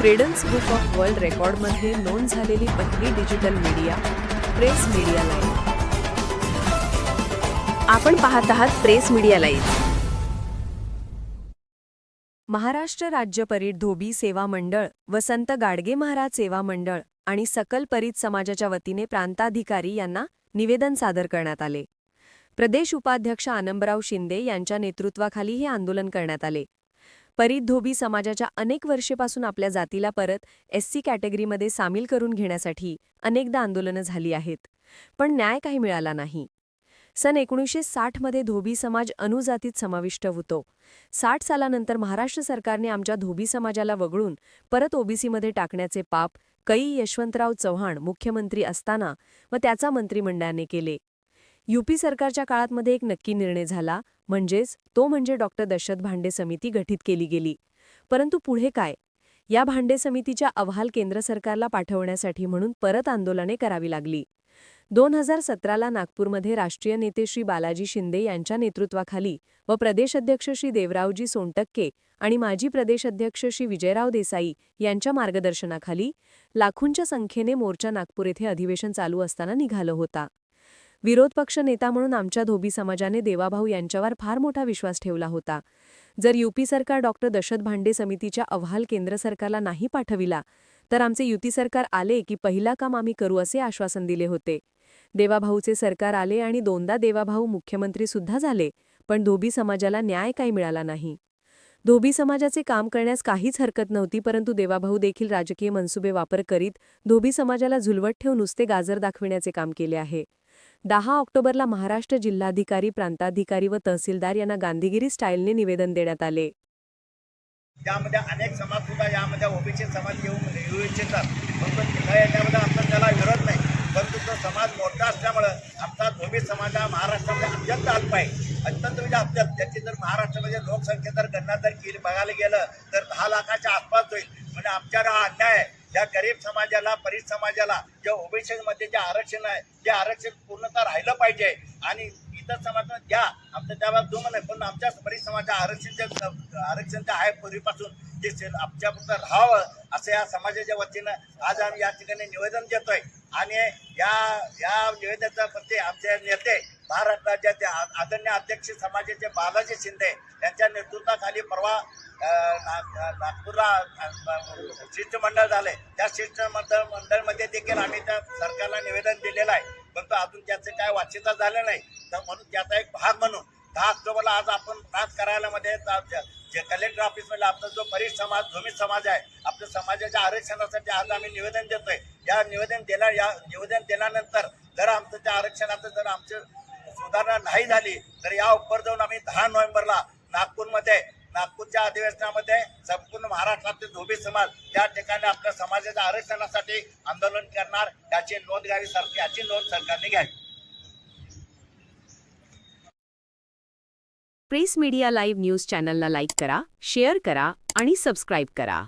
Credence book of world रेकॉर्डमध्ये नोंद झालेली पहिली digital media press media live आपण पाहत आहात प्रेस मीडिया लाईव्ह महाराष्ट्र राज्य परीट धोबी सेवा मंडळ वसंत गाडगे महाराज सेवा मंडळ आणि सकल परीत समाजाच्या वतीने प्रांताधिकारी यांना निवेदन सादर करण्यात आले. प्रदेश उपाध्यक्ष आनंबराव शिंदे यांच्या नेतृत्वाखाली हे आंदोलन करण्यात आले. परीत धोबी समाजाच्या अनेक वर्षेपासून आपल्या जातीला परत एससी कॅटेगरीमध्ये सामील करून घेण्यासाठी अनेकदा आंदोलनं झाली आहेत. पण न्याय काही मिळाला नाही. सन एकोणीसशे साठमध्ये धोबी समाज अनुजातीत समाविष्ट होतो. साठ सालानंतर महाराष्ट्र सरकारने आमच्या धोबी समाजाला वगळून परत ओबीसीमध्ये टाकण्याचे पाप कई यशवंतराव चव्हाण मुख्यमंत्री असताना व त्याचा मंत्रिमंडळाने केले. युपी सरकारच्या काळात मध्ये एक नक्की निर्णय झाला म्हणजेच तो म्हणजे डॉक्टर दशरथ भांडे समिती गठीत केली गेली. परंतु पुढे काय? या भांडे समितीच्या अहवाल केंद्र सरकारला पाठवण्यासाठी म्हणून परत आंदोलने करावी लागली. दोन हजार सतराला नागपूरमध्ये राष्ट्रीय नेते श्री बालाजी शिंदे यांच्या नेतृत्वाखाली व प्रदेश अध्यक्ष श्री देवरावजी सोनटक्के आणि माजी प्रदेश अध्यक्ष श्री विजयराव देसाई यांच्या मार्गदर्शनाखाली लाखोंच्या संख्येने मोर्चा नागपूर येथे अधिवेशन चालू असताना निघालं होता. विरोध पक्ष नेता म्हणून आमच्या धोबी समाजाने देवाभाऊ यांच्यावर फार मोठा विश्वास ठेवला होता. जर युपी सरकार डॉक्टर दशरथ भांडे समितीच्या अहवाल केंद्र सरकारला नाही पाठविला तर आमचे युती सरकार आले की पहिला काम आम्ही करू असे आश्वासन दिले होते. देवाभाऊचे सरकार आले आणि दोनदा देवाभाऊ मुख्यमंत्री सुद्धा झाले पण धोबी समाजाला न्याय काही मिळाला नाही. धोबी समाजाचे काम करण्यास काहीच हरकत नव्हती परंतु देवाभाऊ देखील राजकीय मनसुबे वापर करीत धोबी समाजाला झुलवत ठेवून नुसते गाजर दाखविण्याचे काम केले आहे. दहा ऑक्टोबरला महाराष्ट्र जिल्हाधिकारी प्रांताधिकारी व तहसीलदार यांना गांधीगिरी स्टाईलने निवेदन देण्यात आले. त्यामध्ये अनेक समाज सुद्धा यामध्ये ओबीसी समाज येऊ येऊ इच्छितात परंतु तिथं याच्यामध्ये आमचा त्याला विरोध नाही. परंतु तो समाज मोठा असल्यामुळं आमचा ओबीसी समाज हा महाराष्ट्रामध्ये अत्यंत अल्प आहे अत्यंत म्हणजे अत्यंत. त्याची जर महाराष्ट्रामध्ये लोकसंख्या जर गणना जर केली बघायला गेलं तर दहा लाखाच्या आसपास होईल. म्हणजे आमच्यावर हा अन्याय आहे. या गरीब समाजाला परिस समाजाला जे ओबीसीमध्ये जे आरक्षण आहे ते आरक्षण पूर्णतः राहिलं पाहिजे. आणि इतर समाजाला द्या. आमचं त्यावर दुमन आहे पण आमच्या परिस समाजा आरक्षणच्या आरक्षण जे आहे पूर्वीपासून ते से- आमच्यापुरतं राहावं असं या समाजाच्या वतीनं आज आम्ही या ठिकाणी निवेदन देतोय. आणि या या निवेदनाचा प्रति आमचे नेते महाराष्ट्राचे राज्याचे आदरणीय अध्यक्ष समाजाचे बालाजी शिंदे यांच्या नेतृत्वाखाली परवा नागपूरला शिष्टमंडळ झालंय. त्या शिष्टमंडळ मंडळमध्ये देखील आम्ही त्या सरकारला निवेदन दिलेलं आहे. परंतु अजून त्याचं काय वाच्यता झालं नाही. तर म्हणून त्याचा एक भाग म्हणून दहा ऑक्टोबरला आज आपण राज कार्यालयामध्ये जे- कलेक्टर ऑफिसमध्ये आपला जो परिस समाज भूमित समाज आहे आपल्या समाजाच्या आरक्षणासाठी आज आम्ही निवेदन देतोय. या निवेदन दिल्या या निवेदन दिल्यानंतर जर आमचं त्या आरक्षणाचं जर आमचं सुधारणा नाही झाली तर या उपर जाऊन आम्ही दहा नोव्हेंबरला नागपूरमध्ये नागपूरच्या अधिवेशनामध्ये संपूर्ण महाराष्ट्रातील धोबी समाज त्या ठिकाणी आपल्या समाजाच्या आरक्षणासाठी आंदोलन करणार याची नोंद घ्यावी सर याची नोंद सरकारने घ्यावी. प्रेस मीडिया लाईव्ह न्यूज चॅनलला लाईक करा शेअर करा आणि सबस्क्राईब करा.